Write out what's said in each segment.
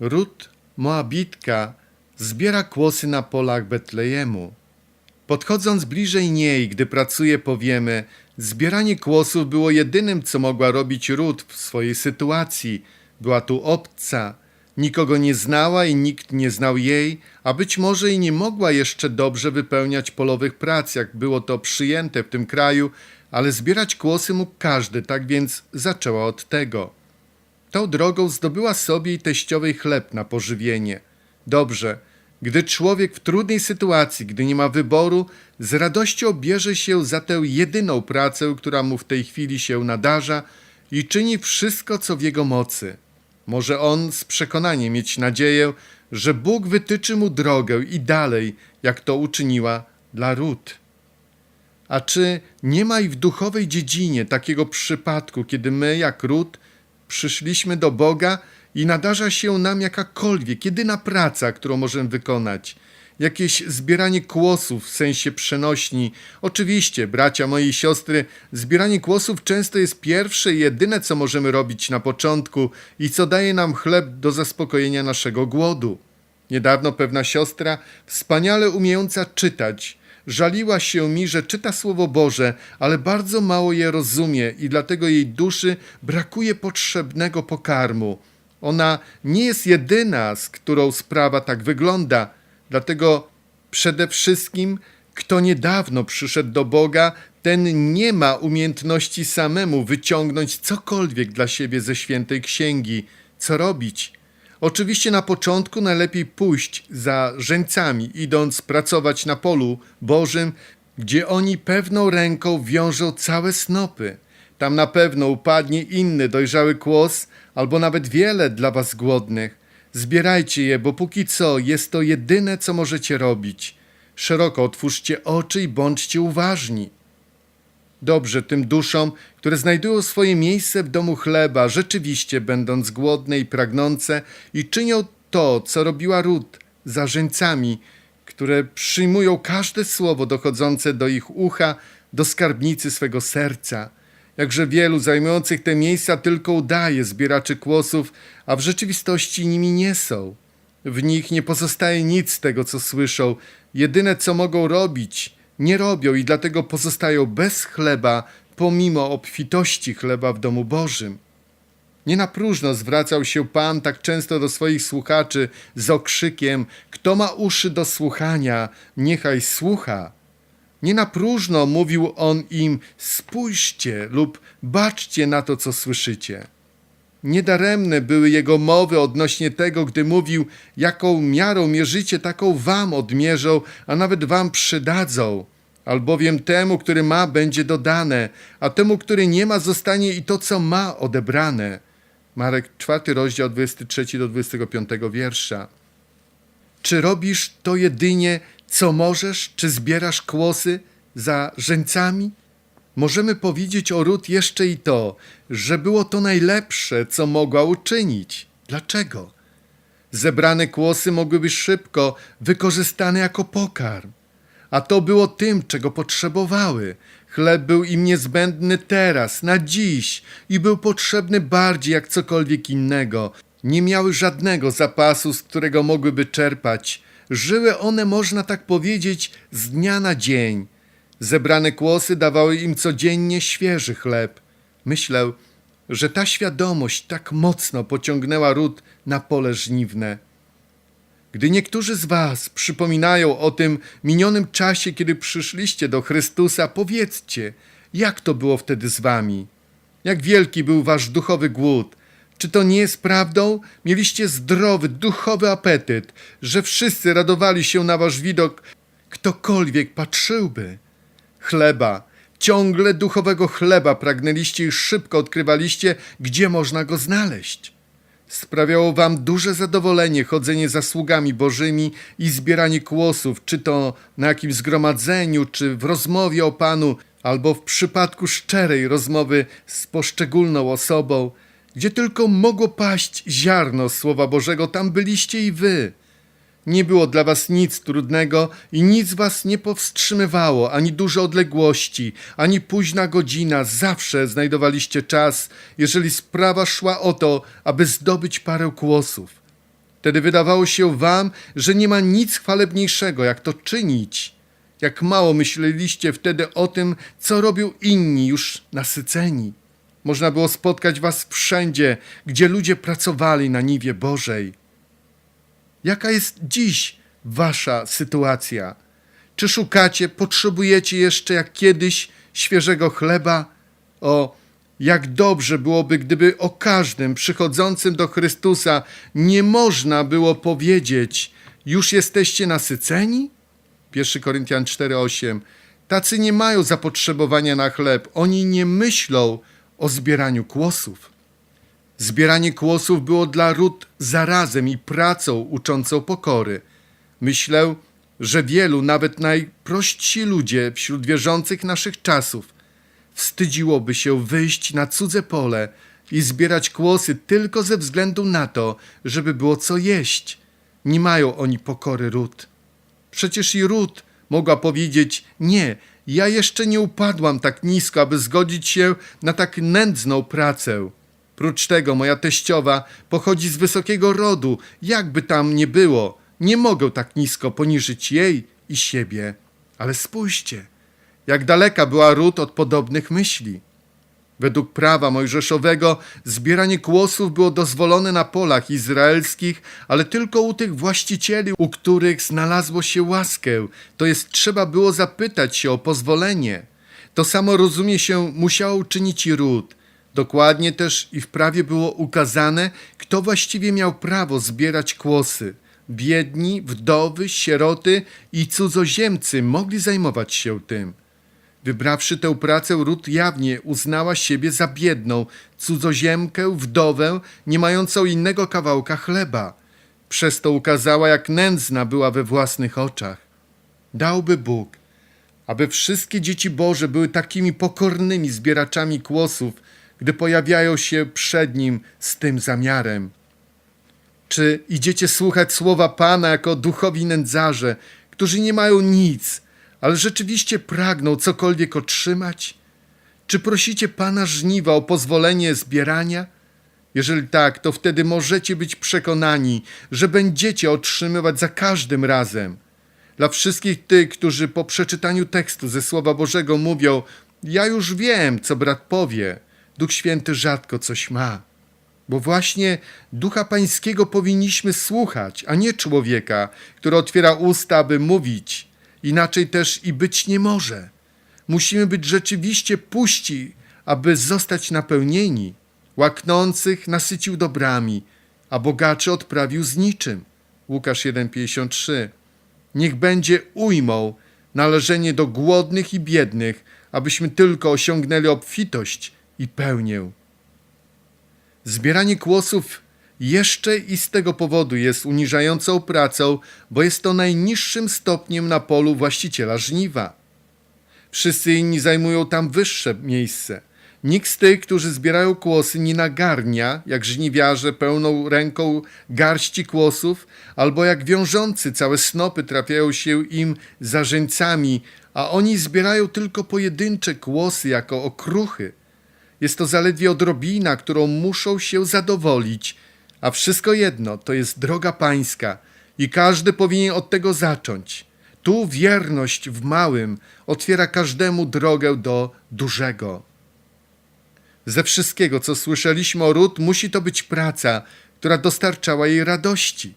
Rut, Moabitka, zbiera kłosy na polach Betlejemu. Podchodząc bliżej niej, gdy pracuje, powiemy, zbieranie kłosów było jedynym, co mogła robić Rut w swojej sytuacji. Była tu obca, nikogo nie znała i nikt nie znał jej, a być może i nie mogła jeszcze dobrze wypełniać polowych prac, jak było to przyjęte w tym kraju, ale zbierać kłosy mógł każdy, tak więc zaczęła od tego. Tą drogą zdobyła sobie i teściowej chleb na pożywienie. Dobrze, gdy człowiek w trudnej sytuacji, gdy nie ma wyboru, z radością bierze się za tę jedyną pracę, która mu w tej chwili się nadarza i czyni wszystko, co w jego mocy. Może on z przekonaniem mieć nadzieję, że Bóg wytyczy mu drogę i dalej, jak to uczyniła dla Rut. A czy nie ma i w duchowej dziedzinie takiego przypadku, kiedy my, jak Rut, przyszliśmy do Boga i nadarza się nam jakakolwiek, jedyna praca, którą możemy wykonać? Jakieś zbieranie kłosów w sensie przenośni. Oczywiście, bracia moi siostry, zbieranie kłosów często jest pierwsze i jedyne, co możemy robić na początku i co daje nam chleb do zaspokojenia naszego głodu. Niedawno pewna siostra, wspaniale umiejąca czytać, żaliła się mi, że czyta Słowo Boże, ale bardzo mało je rozumie i dlatego jej duszy brakuje potrzebnego pokarmu. Ona nie jest jedyna, z którą sprawa tak wygląda, dlatego przede wszystkim, kto niedawno przyszedł do Boga, ten nie ma umiejętności samemu wyciągnąć cokolwiek dla siebie ze świętej księgi. Co robić? Oczywiście na początku najlepiej pójść za żeńcami, idąc pracować na polu Bożym, gdzie oni pewną ręką wiążą całe snopy. Tam na pewno upadnie inny dojrzały kłos, albo nawet wiele dla was głodnych. Zbierajcie je, bo póki co jest to jedyne, co możecie robić. Szeroko otwórzcie oczy i bądźcie uważni. Dobrze tym duszom, które znajdują swoje miejsce w domu chleba, rzeczywiście będąc głodne i pragnące i czynią to, co robiła Rut za żeńcami, które przyjmują każde słowo dochodzące do ich ucha, do skarbnicy swego serca. Jakże wielu zajmujących te miejsca tylko udaje zbieraczy kłosów, a w rzeczywistości nimi nie są. W nich nie pozostaje nic z tego, co słyszą. Jedyne, co mogą robić, nie robią i dlatego pozostają bez chleba, pomimo obfitości chleba w domu Bożym. Nie na próżno zwracał się Pan tak często do swoich słuchaczy z okrzykiem: Kto ma uszy do słuchania, niechaj słucha. Nie na próżno mówił on im: Spójrzcie lub baczcie na to, co słyszycie. Niedaremne były jego mowy odnośnie tego, gdy mówił, jaką miarą mierzycie, taką wam odmierzą, a nawet wam przydadzą. Albowiem temu, który ma, będzie dodane, a temu, który nie ma, zostanie i to, co ma, odebrane. Marek 4, rozdział 23 do 25 wiersza. Czy robisz to jedynie, co możesz, czy zbierasz kłosy za żeńcami? Możemy powiedzieć o Rut jeszcze i to, że było to najlepsze, co mogła uczynić. Dlaczego? Zebrane kłosy mogły być szybko wykorzystane jako pokarm, a to było tym, czego potrzebowały. Chleb był im niezbędny teraz, na dziś i był potrzebny bardziej jak cokolwiek innego. Nie miały żadnego zapasu, z którego mogłyby czerpać. Żyły one, można tak powiedzieć, z dnia na dzień. Zebrane kłosy dawały im codziennie świeży chleb. Myślę, że ta świadomość tak mocno pociągnęła Rut na pole żniwne. Gdy niektórzy z Was przypominają o tym minionym czasie, kiedy przyszliście do Chrystusa, powiedzcie, jak to było wtedy z Wami? Jak wielki był Wasz duchowy głód? Czy to nie jest prawdą? Mieliście zdrowy, duchowy apetyt, że wszyscy radowali się na Wasz widok, ktokolwiek patrzyłby. Chleba, ciągle duchowego chleba pragnęliście i szybko odkrywaliście, gdzie można go znaleźć. Sprawiało wam duże zadowolenie chodzenie za sługami bożymi i zbieranie kłosów, czy to na jakimś zgromadzeniu, czy w rozmowie o Panu, albo w przypadku szczerej rozmowy z poszczególną osobą. Gdzie tylko mogło paść ziarno Słowa Bożego, tam byliście i wy. Nie było dla was nic trudnego i nic was nie powstrzymywało, ani duże odległości, ani późna godzina. Zawsze znajdowaliście czas, jeżeli sprawa szła o to, aby zdobyć parę kłosów. Wtedy wydawało się wam, że nie ma nic chwalebniejszego, jak to czynić. Jak mało myśleliście wtedy o tym, co robią inni już nasyceni. Można było spotkać was wszędzie, gdzie ludzie pracowali na niwie Bożej. Jaka jest dziś wasza sytuacja? Czy szukacie, potrzebujecie jeszcze jak kiedyś świeżego chleba? O, jak dobrze byłoby, gdyby o każdym przychodzącym do Chrystusa nie można było powiedzieć: Już jesteście nasyceni? 1 Koryntian 4:8. Tacy nie mają zapotrzebowania na chleb, oni nie myślą o zbieraniu kłosów. Zbieranie kłosów było dla Rut zarazem i pracą uczącą pokory. Myślę, że wielu, nawet najprości ludzie wśród wierzących naszych czasów, wstydziłoby się wyjść na cudze pole i zbierać kłosy tylko ze względu na to, żeby było co jeść. Nie mają oni pokory Rut. Przecież i Rut mogła powiedzieć: Nie, ja jeszcze nie upadłam tak nisko, aby zgodzić się na tak nędzną pracę. Prócz tego moja teściowa pochodzi z wysokiego rodu, jakby tam nie było. Nie mogę tak nisko poniżyć jej i siebie. Ale spójrzcie, jak daleka była Rut od podobnych myśli. Według prawa mojżeszowego zbieranie kłosów było dozwolone na polach izraelskich, ale tylko u tych właścicieli, u których znalazło się łaskę, to jest trzeba było zapytać się o pozwolenie. To samo rozumie się musiało uczynić i Rut. Dokładnie też i w prawie było ukazane, kto właściwie miał prawo zbierać kłosy. Biedni, wdowy, sieroty i cudzoziemcy mogli zajmować się tym. Wybrawszy tę pracę, Rut jawnie uznała siebie za biedną, cudzoziemkę, wdowę, nie mającą innego kawałka chleba. Przez to ukazała, jak nędzna była we własnych oczach. Dałby Bóg, aby wszystkie dzieci Boże były takimi pokornymi zbieraczami kłosów, gdy pojawiają się przed Nim z tym zamiarem. Czy idziecie słuchać słowa Pana jako duchowi nędzarze, którzy nie mają nic, ale rzeczywiście pragną cokolwiek otrzymać? Czy prosicie Pana żniwa o pozwolenie zbierania? Jeżeli tak, to wtedy możecie być przekonani, że będziecie otrzymywać za każdym razem. Dla wszystkich tych, którzy po przeczytaniu tekstu ze Słowa Bożego mówią: Ja już wiem, co brat powie, Duch Święty rzadko coś ma. Bo właśnie Ducha Pańskiego powinniśmy słuchać, a nie człowieka, który otwiera usta, aby mówić. Inaczej też i być nie może. Musimy być rzeczywiście puści, aby zostać napełnieni. Łaknących nasycił dobrami, a bogaczy odprawił z niczym. Łukasz 1,53 Niech będzie ujmą należenie do głodnych i biednych, abyśmy tylko osiągnęli obfitość i pełnię. Zbieranie kłosów jeszcze i z tego powodu jest uniżającą pracą, bo jest to najniższym stopniem na polu właściciela żniwa. Wszyscy inni zajmują tam wyższe miejsce. Nikt z tych, którzy zbierają kłosy, nie nagarnia, jak żniwiarze, pełną ręką garści kłosów, albo jak wiążący całe snopy trafiają się im zarzęcami, a oni zbierają tylko pojedyncze kłosy jako okruchy. Jest to zaledwie odrobina, którą muszą się zadowolić, a wszystko jedno to jest droga pańska i każdy powinien od tego zacząć. Tu wierność w małym otwiera każdemu drogę do dużego. Ze wszystkiego, co słyszeliśmy o Rut, musi to być praca, która dostarczała jej radości.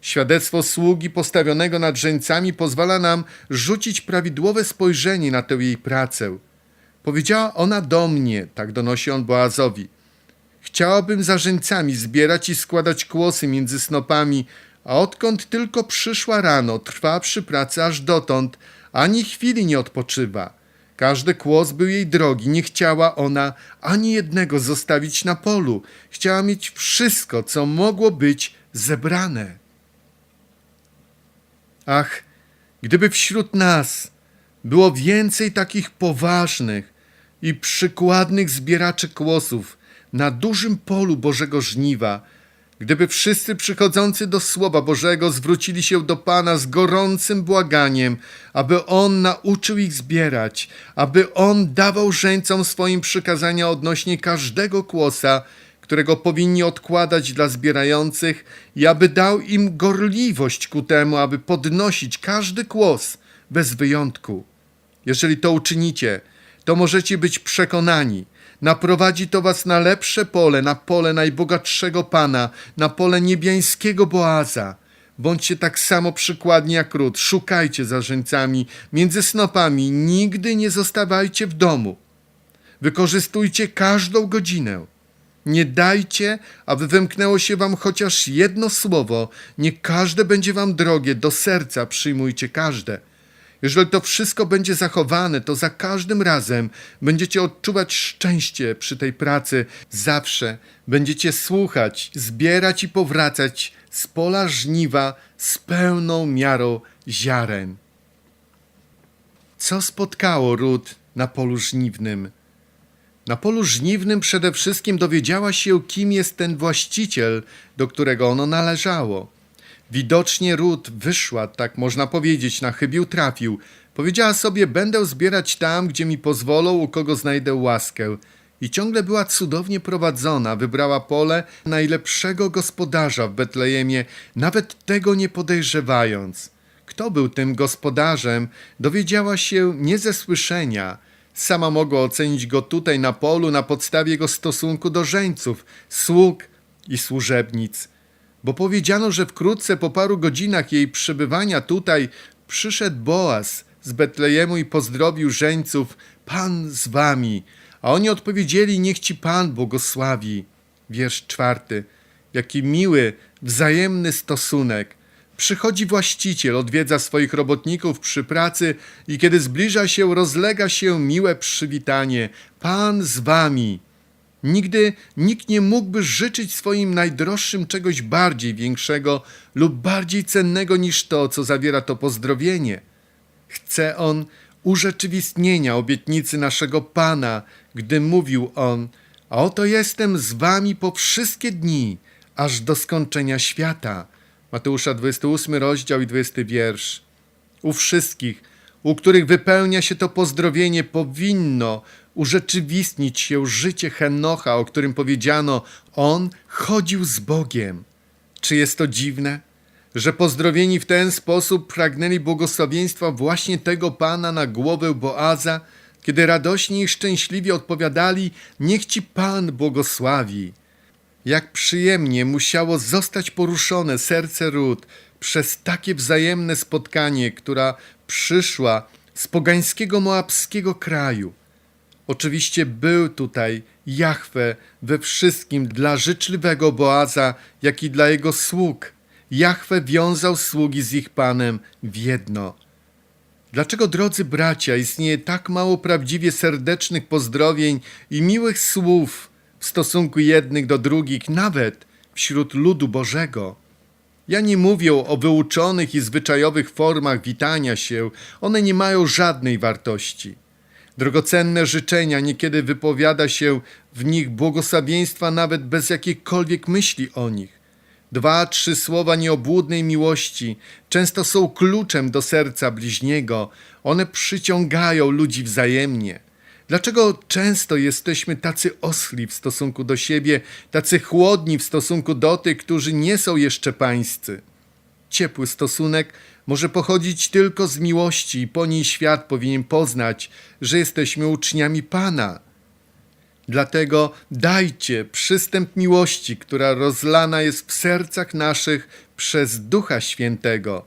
Świadectwo sługi postawionego nad żeńcami pozwala nam rzucić prawidłowe spojrzenie na tę jej pracę. Powiedziała ona do mnie, tak donosi on Boazowi. Chciałabym za żeńcami zbierać i składać kłosy między snopami, a odkąd tylko przyszła rano, trwa przy pracy aż dotąd, ani chwili nie odpoczywa. Każdy kłos był jej drogi, nie chciała ona ani jednego zostawić na polu. Chciała mieć wszystko, co mogło być zebrane. Ach, gdyby wśród nas było więcej takich poważnych i przykładnych zbieraczy kłosów na dużym polu Bożego żniwa, gdyby wszyscy przychodzący do Słowa Bożego zwrócili się do Pana z gorącym błaganiem, aby On nauczył ich zbierać, aby On dawał żeńcom swoim przykazania odnośnie każdego kłosa, którego powinni odkładać dla zbierających i aby dał im gorliwość ku temu, aby podnosić każdy kłos bez wyjątku. Jeżeli to uczynicie, to możecie być przekonani, naprowadzi to was na lepsze pole, na pole najbogatszego Pana, na pole niebiańskiego Boaza. Bądźcie tak samo przykładni jak Ród, szukajcie za między snopami, nigdy nie zostawajcie w domu. Wykorzystujcie każdą godzinę. Nie dajcie, aby wymknęło się wam chociaż jedno słowo. Nie każde będzie wam drogie, do serca przyjmujcie każde. Jeżeli to wszystko będzie zachowane, to za każdym razem będziecie odczuwać szczęście przy tej pracy. Zawsze będziecie słuchać, zbierać i powracać z pola żniwa z pełną miarą ziaren. Co spotkało Ród na polu żniwnym? Na polu żniwnym przede wszystkim dowiedziała się, kim jest ten właściciel, do którego ono należało. Widocznie Ród wyszła, tak można powiedzieć, na chybił trafił. Powiedziała sobie, będę zbierać tam, gdzie mi pozwolą, u kogo znajdę łaskę. I ciągle była cudownie prowadzona, wybrała pole najlepszego gospodarza w Betlejemie, nawet tego nie podejrzewając. Kto był tym gospodarzem, dowiedziała się nie ze słyszenia. Sama mogła ocenić go tutaj na polu na podstawie jego stosunku do żeńców, sług i służebnic. Bo powiedziano, że wkrótce po paru godzinach jej przebywania tutaj przyszedł Boaz z Betlejemu i pozdrowił żeńców, Pan z wami. A oni odpowiedzieli, niech ci Pan błogosławi. Wiersz czwarty. Jaki miły, wzajemny stosunek. Przychodzi właściciel, odwiedza swoich robotników przy pracy i kiedy zbliża się, rozlega się miłe przywitanie. Pan z wami. Nigdy nikt nie mógłby życzyć swoim najdroższym czegoś bardziej większego lub bardziej cennego niż to, co zawiera to pozdrowienie. Chce on urzeczywistnienia obietnicy naszego Pana, gdy mówił on: A oto jestem z wami po wszystkie dni, aż do skończenia świata. Mateusza 28 rozdział i 20 wiersz. U wszystkich, u których wypełnia się to pozdrowienie, powinno urzeczywistnić się życie Henocha, o którym powiedziano: On chodził z Bogiem. Czy jest to dziwne, że pozdrowieni w ten sposób pragnęli błogosławieństwa właśnie tego Pana na głowę Boaza, kiedy radośnie i szczęśliwie odpowiadali: Niech ci Pan błogosławi. Jak przyjemnie musiało zostać poruszone serce Rut przez takie wzajemne spotkanie, która przyszła z pogańskiego moabskiego kraju. Oczywiście był tutaj Jahwe we wszystkim dla życzliwego Boaza, jak i dla jego sług. Jahwe wiązał sługi z ich Panem w jedno. Dlaczego, drodzy bracia, istnieje tak mało prawdziwie serdecznych pozdrowień i miłych słów w stosunku jednych do drugich, nawet wśród ludu Bożego? Ja nie mówię o wyuczonych i zwyczajowych formach witania się, one nie mają żadnej wartości. Drogocenne życzenia niekiedy wypowiada się w nich błogosławieństwa nawet bez jakiejkolwiek myśli o nich. Dwa, trzy słowa nieobłudnej miłości często są kluczem do serca bliźniego. One przyciągają ludzi wzajemnie. Dlaczego często jesteśmy tacy oschli w stosunku do siebie, tacy chłodni w stosunku do tych, którzy nie są jeszcze pańscy? Ciepły stosunek może pochodzić tylko z miłości i po niej świat powinien poznać, że jesteśmy uczniami Pana. Dlatego dajcie przystęp miłości, która rozlana jest w sercach naszych przez Ducha Świętego.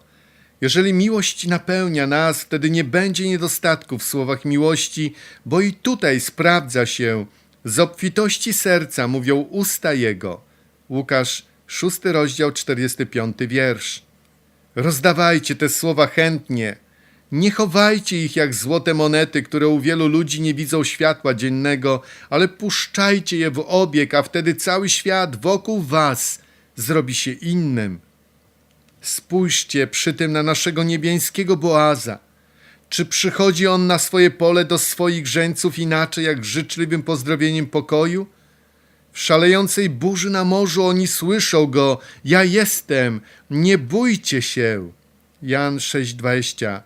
Jeżeli miłość napełnia nas, wtedy nie będzie niedostatku w słowach miłości, bo i tutaj sprawdza się. Z obfitości serca mówią usta Jego. Łukasz, szósty rozdział, 45 wiersz. Rozdawajcie te słowa chętnie. Nie chowajcie ich jak złote monety, które u wielu ludzi nie widzą światła dziennego, ale puszczajcie je w obieg, a wtedy cały świat wokół was zrobi się innym. Spójrzcie przy tym na naszego niebiańskiego Boaza. Czy przychodzi on na swoje pole do swoich żeńców inaczej jak życzliwym pozdrowieniem pokoju? W szalejącej burzy na morzu oni słyszą go: Ja jestem, nie bójcie się. Jan 6:20.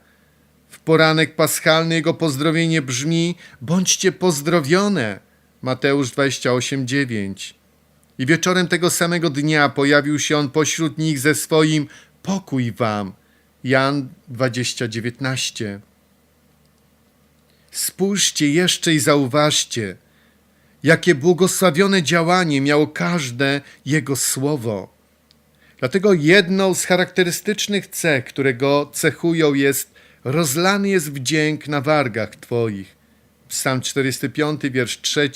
W poranek paschalny jego pozdrowienie brzmi: Bądźcie pozdrowione. Mateusz 28:9. I wieczorem tego samego dnia pojawił się on pośród nich ze swoim pokój wam. Jan 20:19. Spójrzcie jeszcze i zauważcie, jakie błogosławione działanie miało każde jego słowo. Dlatego jedną z charakterystycznych cech, które go cechują, jest rozlany jest wdzięk na wargach Twoich. Psalm 45, wiersz 3,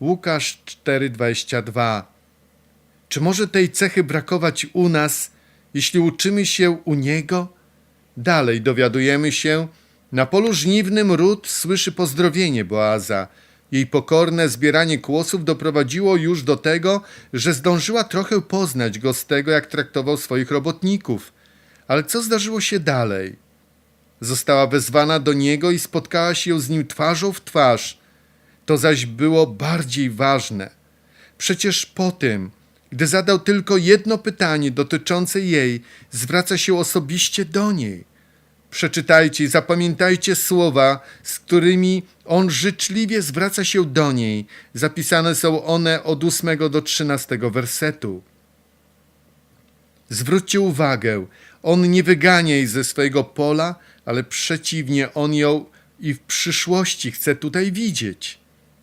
Łukasz 4,22. Czy może tej cechy brakować u nas, jeśli uczymy się u Niego? Dalej dowiadujemy się, na polu żniwnym ród słyszy pozdrowienie Boaza. Jej pokorne zbieranie kłosów doprowadziło już do tego, że zdążyła trochę poznać go z tego, jak traktował swoich robotników. Ale co zdarzyło się dalej? Została wezwana do niego i spotkała się z nim twarzą w twarz. To zaś było bardziej ważne. Przecież po tym, gdy zadał tylko jedno pytanie dotyczące jej, zwraca się osobiście do niej. Przeczytajcie i zapamiętajcie słowa, z którymi on życzliwie zwraca się do niej. Zapisane są one od 8 do 13 wersetu. Zwróćcie uwagę, on nie wygania jej ze swojego pola, ale przeciwnie, on ją i w przyszłości chce tutaj widzieć.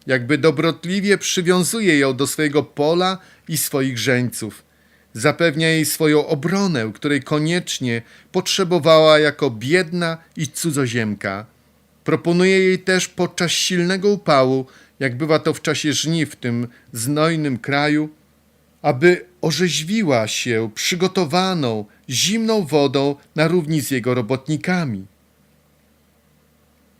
Jakby dobrotliwie przywiązuje ją do swojego pola i swoich żeńców. Zapewnia jej swoją obronę, której koniecznie potrzebowała jako biedna i cudzoziemka. Proponuje jej też podczas silnego upału, jak bywa to w czasie żniw w tym znojnym kraju, aby orzeźwiła się przygotowaną zimną wodą na równi z jego robotnikami.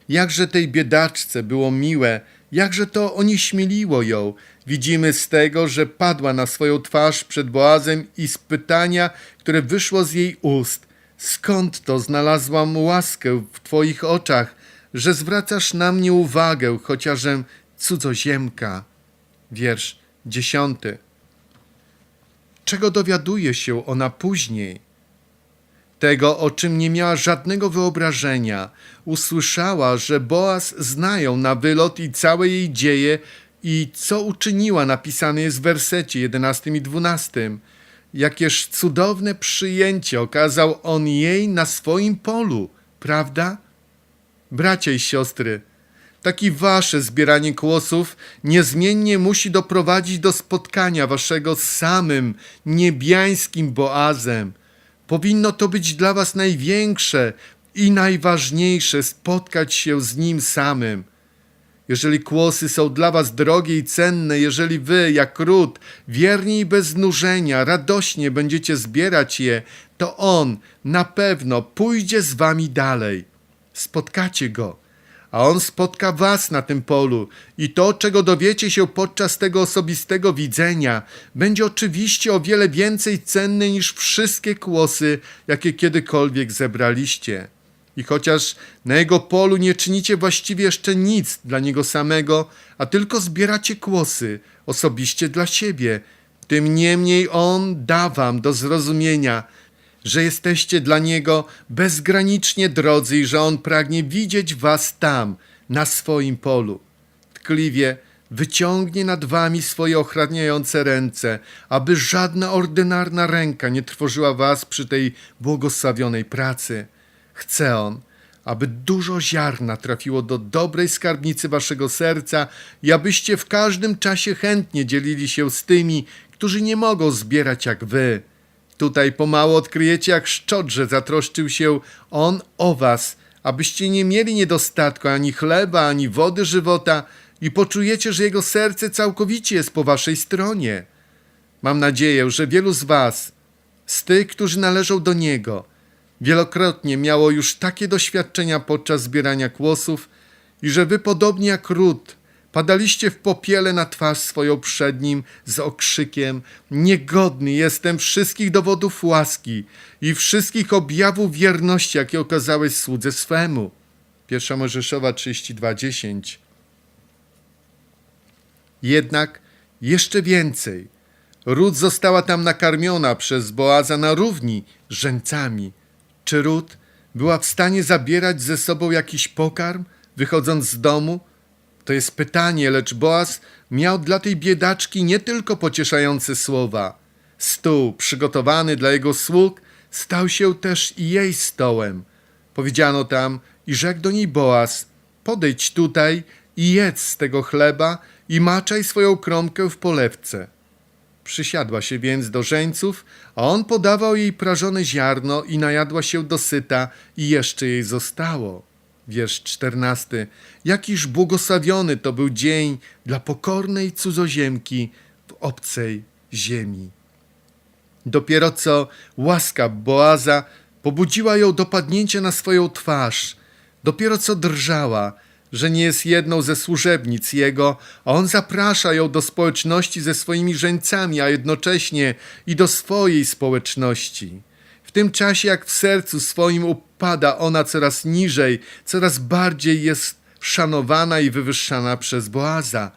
Jakże tej biedaczce było miłe, jakże to onieśmieliło ją. Widzimy z tego, że padła na swoją twarz przed Boazem i z pytania, które wyszło z jej ust. Skąd to znalazłam łaskę w Twoich oczach, że zwracasz na mnie uwagę, chociażem cudzoziemka? Wiersz dziesiąty. Czego dowiaduje się ona później? Tego, o czym nie miała żadnego wyobrażenia. Usłyszała, że Boaz znają na wylot i całe jej dzieje i co uczyniła, napisane jest w wersecie 11 i 12. Jakież cudowne przyjęcie okazał on jej na swoim polu, prawda? Bracia i siostry, taki wasze zbieranie kłosów niezmiennie musi doprowadzić do spotkania waszego z samym niebiańskim Boazem. Powinno to być dla was największe i najważniejsze spotkać się z nim samym. Jeżeli kłosy są dla was drogie i cenne, jeżeli wy, jak ród, wierni i bez znużenia, radośnie będziecie zbierać je, to on na pewno pójdzie z wami dalej. Spotkacie go a on spotka was na tym polu i to, czego dowiecie się podczas tego osobistego widzenia, będzie oczywiście o wiele więcej cenne niż wszystkie kłosy, jakie kiedykolwiek zebraliście. I chociaż na jego polu nie czynicie właściwie jeszcze nic dla niego samego, a tylko zbieracie kłosy osobiście dla siebie, tym niemniej on da wam do zrozumienia, że jesteście dla Niego bezgranicznie drodzy i że On pragnie widzieć Was tam, na swoim polu. Tkliwie wyciągnie nad Wami swoje ochraniające ręce, aby żadna ordynarna ręka nie trwożyła Was przy tej błogosławionej pracy. Chce On, aby dużo ziarna trafiło do dobrej skarbnicy Waszego serca i abyście w każdym czasie chętnie dzielili się z tymi, którzy nie mogą zbierać jak Wy. Tutaj pomału odkryjecie, jak szczodrze zatroszczył się On o was, abyście nie mieli niedostatku ani chleba, ani wody żywota i poczujecie, że Jego serce całkowicie jest po waszej stronie. Mam nadzieję, że wielu z was, z tych, którzy należą do Niego, wielokrotnie miało już takie doświadczenia podczas zbierania kłosów i że wy podobnie jak Ród Padaliście w popiele na twarz swoją przed nim z okrzykiem: Niegodny jestem wszystkich dowodów łaski i wszystkich objawów wierności, jakie okazałeś słudze swemu. Pierwsza Mojżeszowa 32:10. Jednak jeszcze więcej. Ród została tam nakarmiona przez Boaza na równi żeńcami. Czy Ród była w stanie zabierać ze sobą jakiś pokarm, wychodząc z domu? To jest pytanie, lecz Boaz miał dla tej biedaczki nie tylko pocieszające słowa. Stół przygotowany dla jego sług stał się też i jej stołem. Powiedziano tam i rzekł do niej Boaz, podejdź tutaj i jedz z tego chleba i maczaj swoją kromkę w polewce. Przysiadła się więc do żeńców, a on podawał jej prażone ziarno i najadła się dosyta i jeszcze jej zostało. Wiersz czternasty. Jakiż błogosławiony to był dzień dla pokornej cudzoziemki w obcej ziemi. Dopiero co łaska Boaza pobudziła ją do padnięcia na swoją twarz. Dopiero co drżała, że nie jest jedną ze służebnic jego, a on zaprasza ją do społeczności ze swoimi żeńcami, a jednocześnie i do swojej społeczności. W tym czasie, jak w sercu swoim upada ona coraz niżej, coraz bardziej jest szanowana i wywyższana przez Boaza.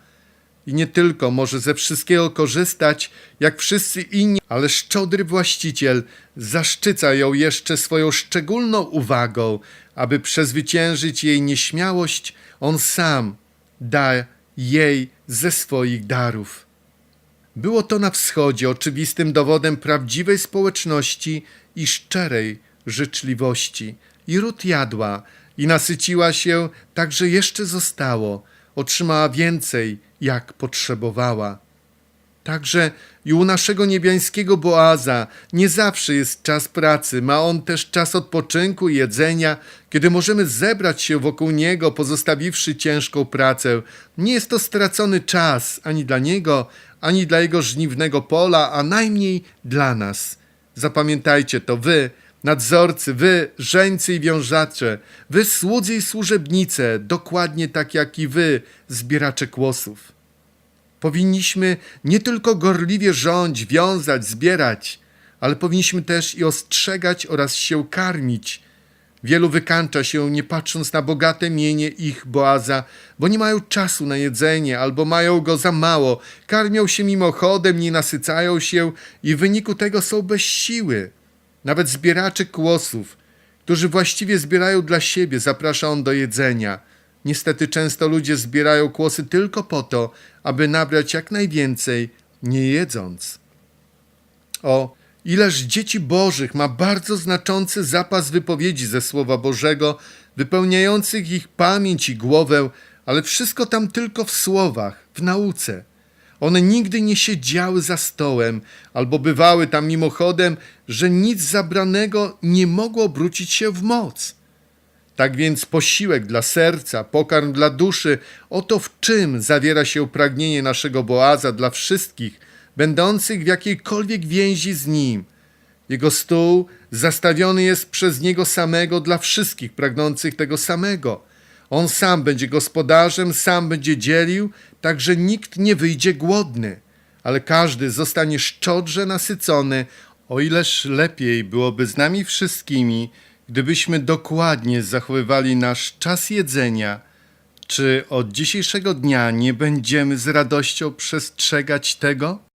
I nie tylko może ze wszystkiego korzystać, jak wszyscy inni, ale szczodry właściciel zaszczyca ją jeszcze swoją szczególną uwagą, aby przezwyciężyć jej nieśmiałość, on sam da jej ze swoich darów. Było to na wschodzie oczywistym dowodem prawdziwej społeczności i szczerej życzliwości. I Rut jadła i nasyciła się, tak że jeszcze zostało. Otrzymała więcej, jak potrzebowała. Także i u naszego niebiańskiego Boaza nie zawsze jest czas pracy, ma on też czas odpoczynku i jedzenia, kiedy możemy zebrać się wokół niego, pozostawiwszy ciężką pracę. Nie jest to stracony czas ani dla niego, ani dla jego żniwnego pola, a najmniej dla nas. Zapamiętajcie to wy, nadzorcy, wy, żeńcy i wiążacze, wy, słudzy i służebnice, dokładnie tak jak i wy, zbieracze kłosów. Powinniśmy nie tylko gorliwie rządź, wiązać, zbierać, ale powinniśmy też i ostrzegać oraz się karmić. Wielu wykańcza się, nie patrząc na bogate mienie ich Boaza, bo nie mają czasu na jedzenie albo mają go za mało, karmią się mimochodem, nie nasycają się i w wyniku tego są bez siły. Nawet zbieracze kłosów, którzy właściwie zbierają dla siebie, zaprasza on do jedzenia. Niestety często ludzie zbierają kłosy tylko po to, aby nabrać jak najwięcej, nie jedząc. O, ileż dzieci bożych ma bardzo znaczący zapas wypowiedzi ze Słowa Bożego, wypełniających ich pamięć i głowę, ale wszystko tam tylko w słowach, w nauce. One nigdy nie siedziały za stołem, albo bywały tam mimochodem, że nic zabranego nie mogło obrócić się w moc. Tak więc posiłek dla serca, pokarm dla duszy, oto w czym zawiera się pragnienie naszego Boaza dla wszystkich, będących w jakiejkolwiek więzi z nim. Jego stół zastawiony jest przez niego samego dla wszystkich pragnących tego samego. On sam będzie gospodarzem, sam będzie dzielił, tak że nikt nie wyjdzie głodny, ale każdy zostanie szczodrze nasycony, o ileż lepiej byłoby z nami wszystkimi, gdybyśmy dokładnie zachowywali nasz czas jedzenia, czy od dzisiejszego dnia nie będziemy z radością przestrzegać tego?